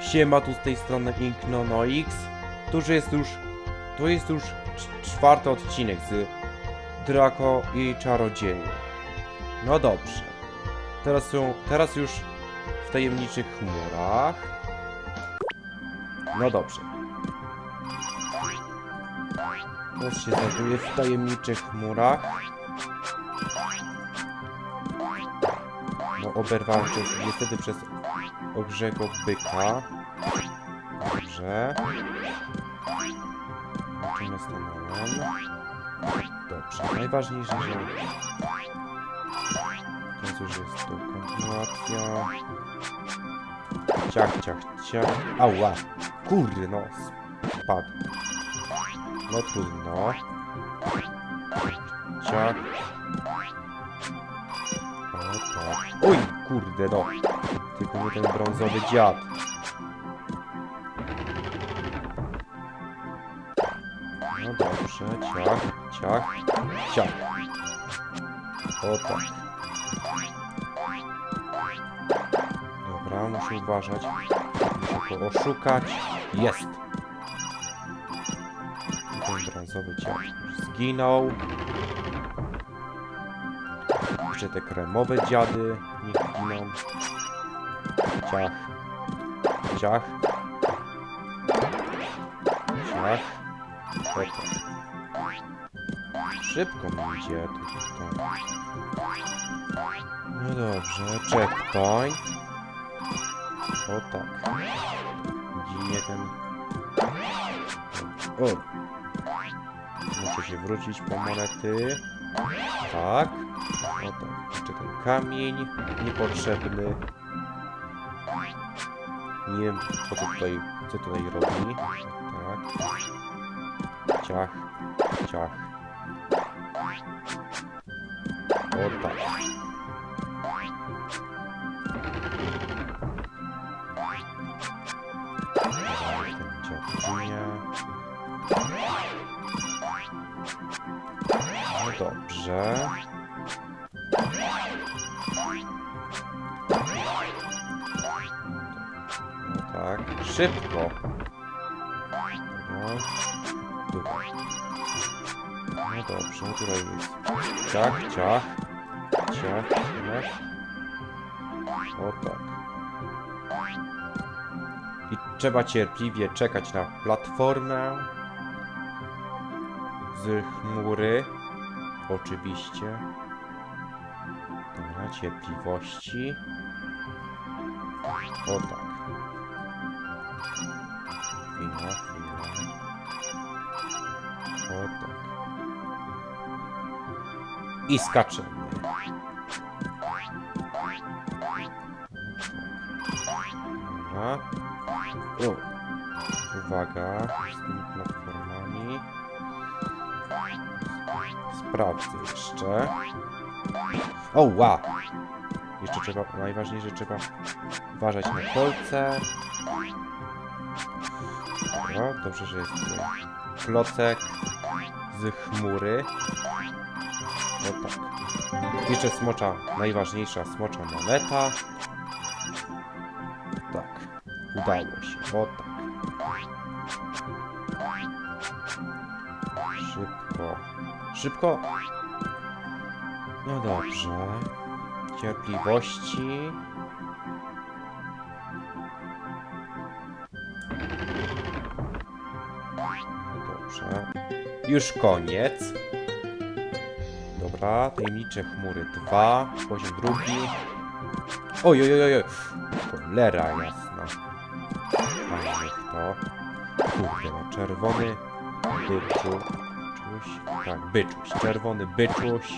Siema tu z tej strony Inknonoix. Tu już jest już... To jest już cz- czwarty odcinek z Draco i Czarodzieje. No dobrze. Teraz są... Teraz już w tajemniczych chmurach. No dobrze. Teraz się znajduje w tajemniczych chmurach. No oberwałem przez, niestety przez ogrzego byka. Dobrze. Czym ja stanąłem? Dobrze, najważniejsze, że... Teraz już jest tu kontynuacja. Ciach, ciach, ciach. Ała! Kurde, no! Spadł. No trudno. Ciach. O tak. Oj, kurde, no. Tylko nie ten brązowy dziad. No dobrze, ciach, ciach, ciach. O tak. Dobra, muszę uważać. Muszę go oszukać. Jest! I Ten brązowy ciach już zginął. Jeszcze te kremowe dziady niech giną. Ciach. Ciach. Ciach. Oto. Szybko mi idzie tutaj. No dobrze, checkpoint. O tak. Ginie ten... O! Muszę się wrócić po monety. Tak. O tak. Jeszcze ten kamień niepotrzebny. Nie wiem co tutaj, co tutaj robi. Tak. Ciach, ciach. O tak. No dobrze. Szybko. Tutaj. No dobrze, tutaj jest ciach, ciach, ciach, ciach. O tak. I trzeba cierpliwie czekać na platformę z chmury. Oczywiście. Dobra, cierpliwości. O tak. I skaczemy. Dobra. O. Uwaga z tymi platformami. Sprawdzę jeszcze. O, ła! Jeszcze trzeba, najważniejsze trzeba uważać na kolce. Dobrze, że jest tutaj klocek z chmury. No tak. Jeszcze smocza, najważniejsza smocza moneta. Tak, udało się, o tak. Szybko, szybko. No dobrze. Cierpliwości. No dobrze. Już koniec. Dobra, tajemnicze chmury 2, poziom drugi. Oj, oj, oj, oj. Cholera jasna. Niech to. Kurde, no czerwony byczu. Czuś. Tak, byczuś. Czerwony byczuś.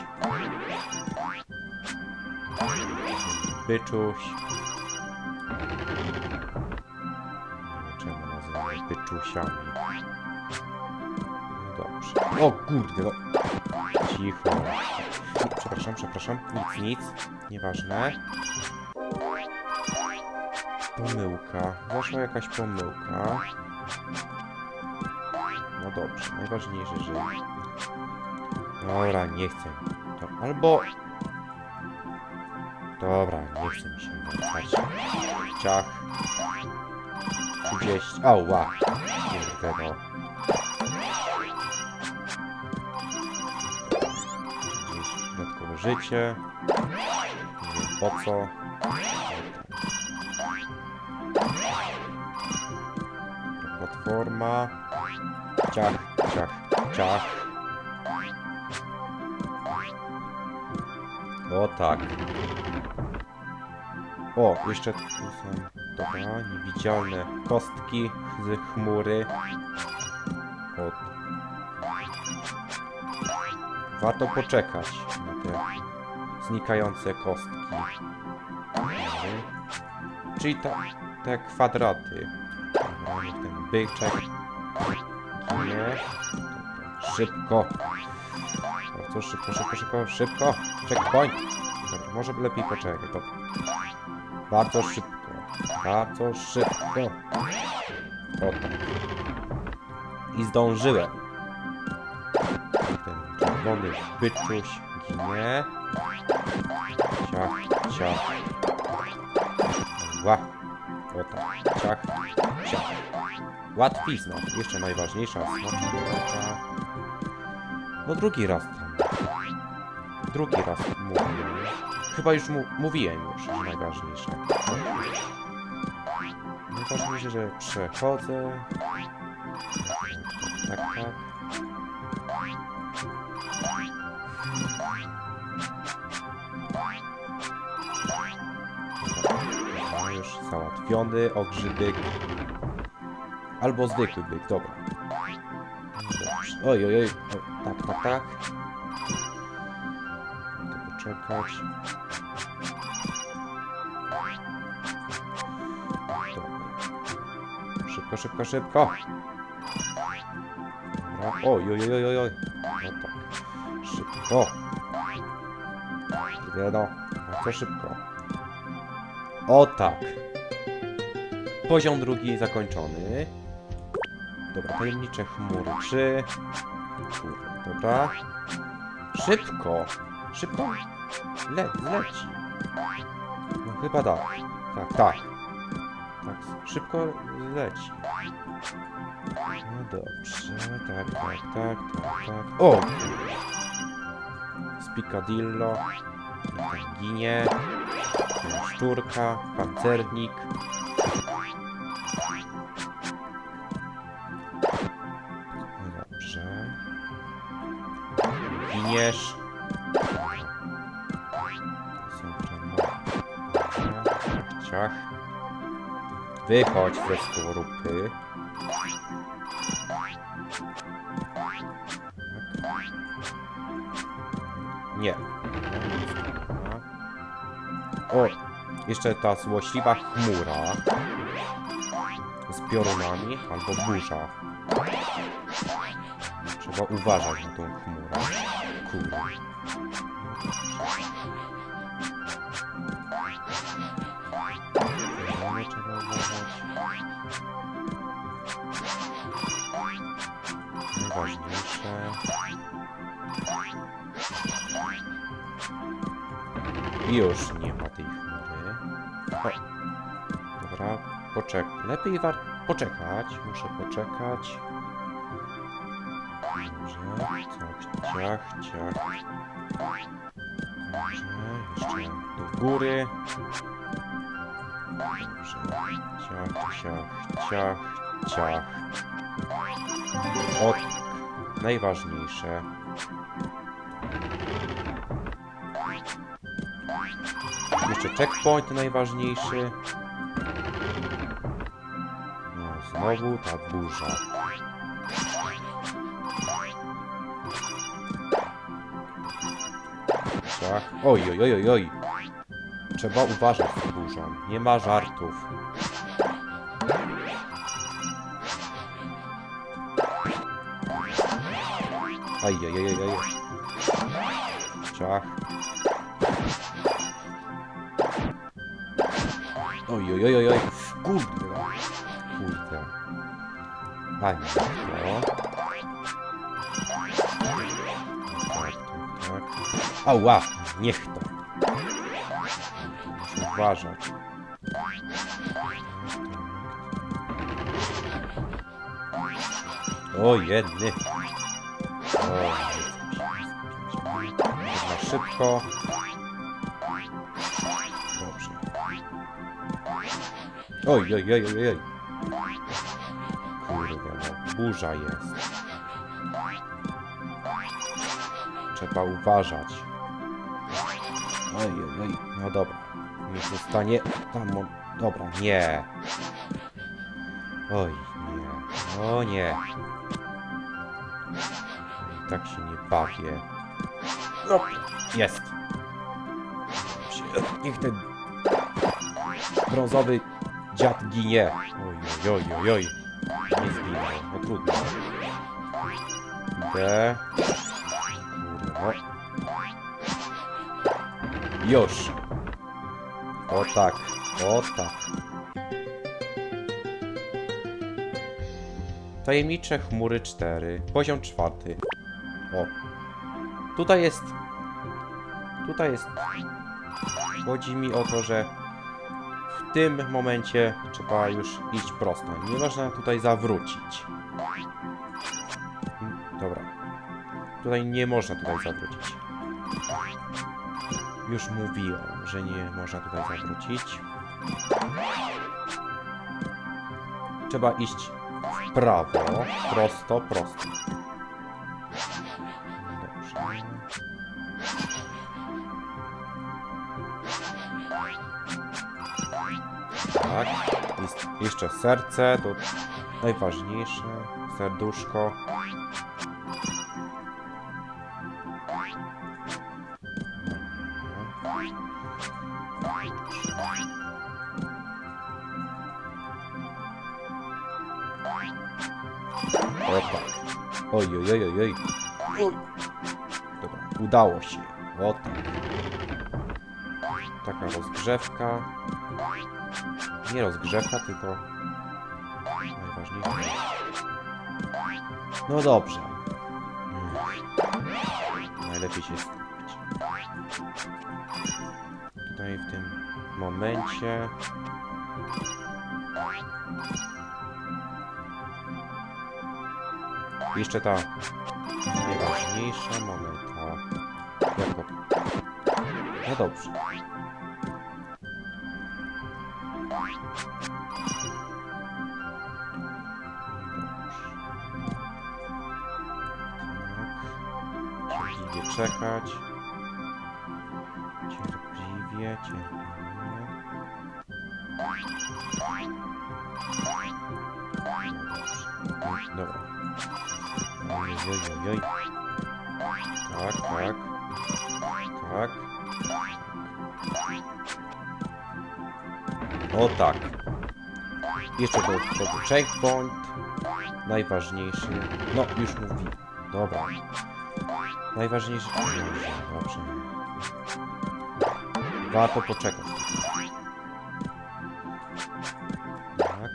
Byczuś. Czemu nazywamy byczusiami. No dobrze. O kurde, no. Cicho. Przepraszam, przepraszam. Nic, nic. Nieważne. Pomyłka. Zaszła jakaś pomyłka. No dobrze, najważniejsze, że... Dobra, nie chcę. To albo... Dobra, nie chcę mi się wracać. Ciach. 30. Ała. Kurde no. Życie. Nie wiem po co. Platforma. Ciach, ciach, ciach. O tak. O, jeszcze tu są, dobra, niewidzialne kostki z chmury. O. Warto poczekać na te znikające kostki. Czyli ta, te kwadraty. Ten byczek ginie. Szybko. Bardzo szybko, szybko, szybko, szybko. Checkpoint. Dobra, może lepiej poczekać. Dobra. Bardzo szybko. Bardzo szybko. O tak. I zdążyłem. Czerwony byczuś ginie. Ciach, ciach. Ła. O tak. Ciach, ciach. Łatwizna. Jeszcze najważniejsza smaczka. No drugi raz. Drugi raz mówię. Chyba już mu mówiłem już, że najważniejsze. Najważniejsze, że przechodzę. Tak, tak. Dobra, już załatwiony ogrzybyk. Albo zwykły byk, dobra. Oj, oj, oj. Tak, tak, tak. To poczekać. Dobra. Szybko, szybko, szybko. Dobra. Oj, oj, oj, oj, oj. Szybko. Kurde, No, bardzo szybko. O tak. Poziom drugi zakończony. Dobra, tajemnicze chmury. Trzy. Kurde, dobra. Szybko. Szybko. Le leci. No chyba tak. Tak, tak. Tak, szybko leci. No dobrze, tak, tak, tak, tak, tak. O! Tam ginie. Szczurka, pancernik. Dobrze. Giniesz. Ciach. Wychodź ze skorupy. Nie. O, jeszcze ta złośliwa chmura z piorunami albo burza. Trzeba uważać na tą chmurę. Kurde. Trzeba uważać. Najważniejsze. Już nie ma tej chmury. O. Dobra, poczek. Lepiej war... poczekać. Muszę poczekać. Dobrze, ciach, ciach, ciach. Dobrze, jeszcze do góry. Dobrze, ciach, ciach, ciach, ciach. O, tak. najważniejsze. Jeszcze checkpoint najważniejszy. No, znowu ta burza. Ciach. Oj, oj, oj, oj, oj. Trzeba uważać z burzą. Nie ma żartów. Aj, aj, aj, aj, aj. Ciach. Oj, oj, oj, oj. Kurde. Kurde. Tak, tak. Ała, niech to. Muszę uważać. O, jedny. O, na szybko. Oj, oj, oj, oj, oj. Kurde, no, burza jest. Trzeba uważać. Oj, oj, oj. No dobra. Niech zostanie tam. on- Dobra, nie. Oj, nie. O nie. I tak się nie bawię. No, jest. Niech ten brązowy dziad ginie. Oj, oj, oj, oj. Nie zginął. No trudno. Idę. No. Już. O tak, o tak. Tajemnicze chmury 4, poziom czwarty. O. Tutaj jest... Tutaj jest... Chodzi mi o to, że w tym momencie trzeba już iść prosto. Nie można tutaj zawrócić. Dobra. Tutaj nie można tutaj zawrócić. Już mówiłem, że nie można tutaj zawrócić. Trzeba iść w prawo, prosto, prosto. Tak. Jeszcze serce, to najważniejsze. Serduszko. O tak. Oj, oj, oj, oj. Oj. Dobra, udało się. O tak. Taka rozgrzewka. Nie rozgrzewka, tylko najważniejsze. No dobrze. Mm. Najlepiej się skupić. Tutaj w tym momencie Jeszcze ta najważniejsza moneta. Jako... No dobrze. Tak. Cierpliwie. Cierpliwie. Dobra. Oj, oj, oj, oj. Tak, tak. Tak. O tak. Jeszcze do checkpoint. Najważniejszy. No, już mówi. Dobra. Najważniejszy. Dobrze, dobrze. Warto poczekać. Tak.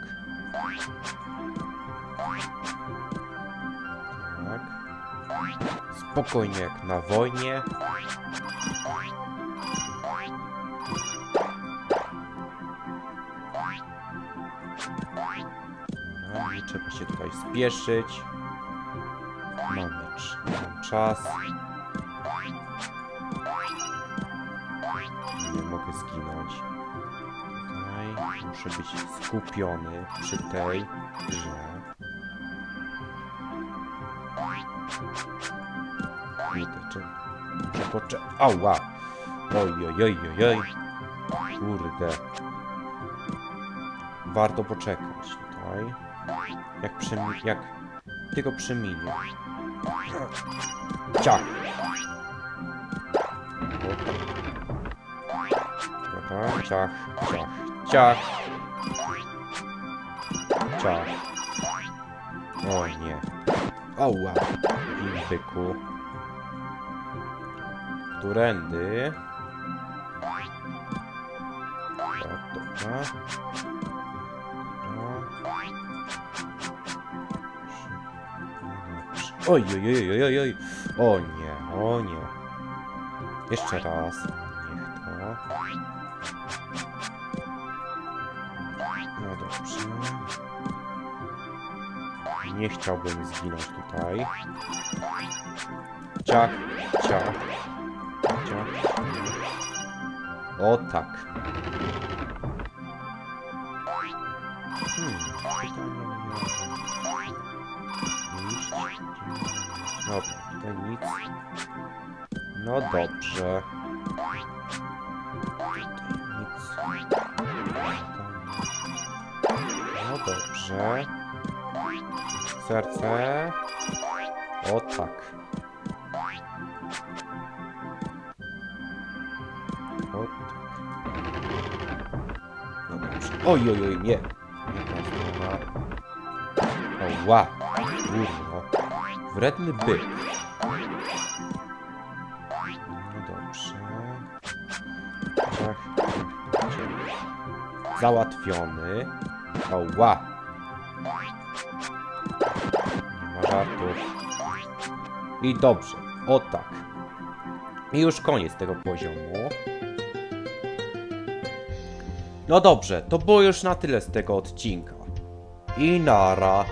Tak. Spokojnie jak na wojnie. Dobra, nie trzeba się tutaj spieszyć. Mam czas. Nie mogę zginąć. Tutaj muszę być skupiony przy tej grze. Czy... Poczekać. Ała! Oj, oj, oj, oj, oj. Kurde. Warto poczekać tutaj. Jak przemi... jak... Tylko przeminie. Ciach! Ciach, ciach, ciach. Ciach. O nie. Ała! Imbyku. Którędy? Dobra. Oj, oj, oj, oj, oj, oj. O nie, o nie. Jeszcze raz. Niech to. No dobrze. Nie chciałbym zginąć tutaj. Ciach, ciach, ciach. O tak. Hmm, pytanie Dobra, tutaj nic. No dobrze. Nic. No dobrze. Serce. O tak. O tak. No dobrze. Oj, oj, oj, nie. Nie ta strona. O, ła. Wredny byk. No dobrze. Ciach, ciach. Załatwiony. O, ła. Nie ma żartów. I dobrze. O tak. I już koniec tego poziomu. No dobrze, to było już na tyle z tego odcinka. I nara.